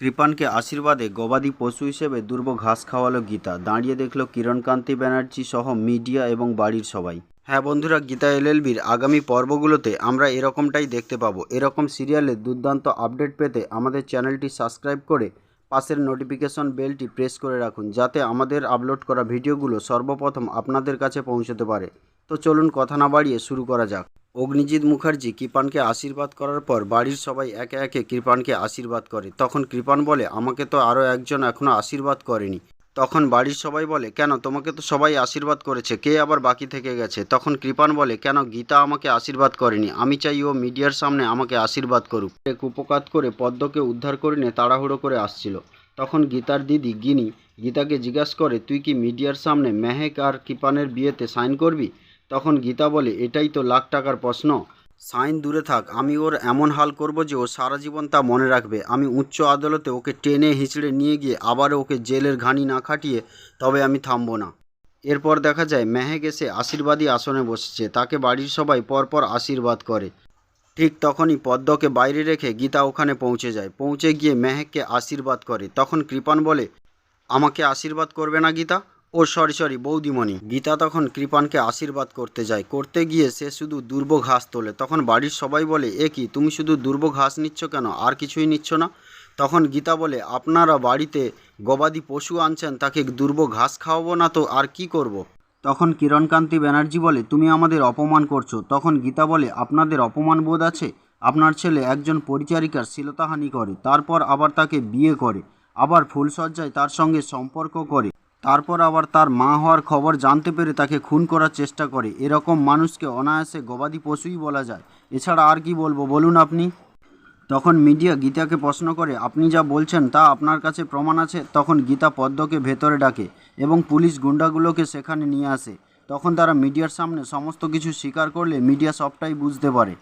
কৃপানকে আশীর্বাদে গবাদি পশু হিসেবে দুর্ব ঘাস খাওয়ালো গীতা। দাঁড়িয়ে দেখল কিরণকান্তি ব্যানার্জি সহ মিডিয়া এবং বাড়ির সবাই। হ্যাঁ বন্ধুরা, গীতা এলএলবির আগামী পর্বগুলোতে আমরা এরকমটাই দেখতে পাবো। এরকম সিরিয়ালের দুর্দান্ত আপডেট পেতে আমাদের চ্যানেলটি সাবস্ক্রাইব করে পাশের নোটিফিকেশন বেলটি প্রেস করে রাখুন, যাতে আমাদের আপলোড করা ভিডিওগুলো সর্বপ্রথম আপনাদের কাছে পৌঁছতে পারে। তো চলুন কথা না বাড়িয়ে শুরু করা যাক। অগ্নিজিৎ মুখার্জি কৃপানকে আশীর্বাদ করার পর বাড়ির সবাই একে একে কৃপানকে আশীর্বাদ করে। তখন কৃপান বলে, আমাকে তো আরও একজন এখনও আশীর্বাদ করেনি। তখন বাড়ির সবাই বলে, কেন, তোমাকে তো সবাই আশীর্বাদ করেছে, কে আবার বাকি থেকে গেছে? তখন কৃপান বলে, কেন, গীতা আমাকে আশীর্বাদ করেনি, আমি চাই ও মিডিয়ার সামনে আমাকে আশীর্বাদ করুক। এক উপকাত করে পদ্মকে উদ্ধার করে নিয়ে তাড়াহুড়ো করে আসছিল। তখন গীতার দিদি, গিনি, গীতাকে জিজ্ঞাসা করে, তুই কি মিডিয়ার সামনে মেহেক আর কৃপানের বিয়েতে সাইন করবি? তখন গীতা বলে, এটাই তো লাখ টাকার প্রশ্ন। সাইন দূরে থাক, আমি ওর এমন হাল করব যে ও সারা জীবন তা মনে রাখবে। আমি উচ্চ আদালতে ওকে টেনে হিঁচড়ে নিয়ে গিয়ে আবার ওকে জেলের ঘানি না খাটিয়ে তবে আমি থামবো না। এরপর দেখা যায় মেহেক এসে আশীর্বাদী আসনে বসেছে। তাকে বাড়ির সবাই পরপর আশীর্বাদ করে। ঠিক তখনই পদ্মকে বাইরে রেখে গীতা ওখানে পৌঁছে যায়। পৌঁছে গিয়ে মেহেককে আশীর্বাদ করে। তখন কৃপান বলে, আমাকে আশীর্বাদ করবে না গীতা? ও সরি সরি, বৌদিমণি। গীতা তখন কৃপানকে আশীর্বাদ করতে যায়। করতে গিয়ে সে শুধু দুর্ব ঘাস তোলে। তখন বাড়ির সবাই বলে, এ কি, তুমি শুধু দুর্ব ঘাস নিচ্ছ কেন? আর কিছুই নিচ্ছ না? তখন গীতা বলে, আপনারা বাড়িতে গবাদি পশু আনছেন, তাকে দুর্ব ঘাস খাওয়াবো না তো, আর কি করব। তখন কিরণকান্তি ব্যানার্জি বলে, তুমি আমাদের অপমান করছ। তখন গীতা বলে, আপনাদের অপমান বোধ আছে? আপনার ছেলে একজন পরিচারিকার শ্লীলতাহানি করে, তারপর আবার তাকে বিয়ে করে, আবার ফুলসজ্জায় তার সঙ্গে সম্পর্ক করে। তারপর আবার তার মা হওয়ার খবর জানতে পেরে তাকে খুন করার চেষ্টা করে। এরকম মানুষকে অনায়াসে গবাদি পশুই বলা যায়। এছাড়া আর কি বলব, বলুন আপনি? তখন মিডিয়া গীতাকে প্রশ্ন করে, আপনি যা বলছেন তা আপনার কাছে প্রমাণ আছে? তখন গীতা পদ্মকে ভেতরে ডাকে এবং পুলিশ গুন্ডাগুলোকে সেখানে নিয়ে আসে। তখন তারা মিডিয়ার সামনে সমস্ত কিছু স্বীকার করলে মিডিয়া সবটাই বুঝতে পারে।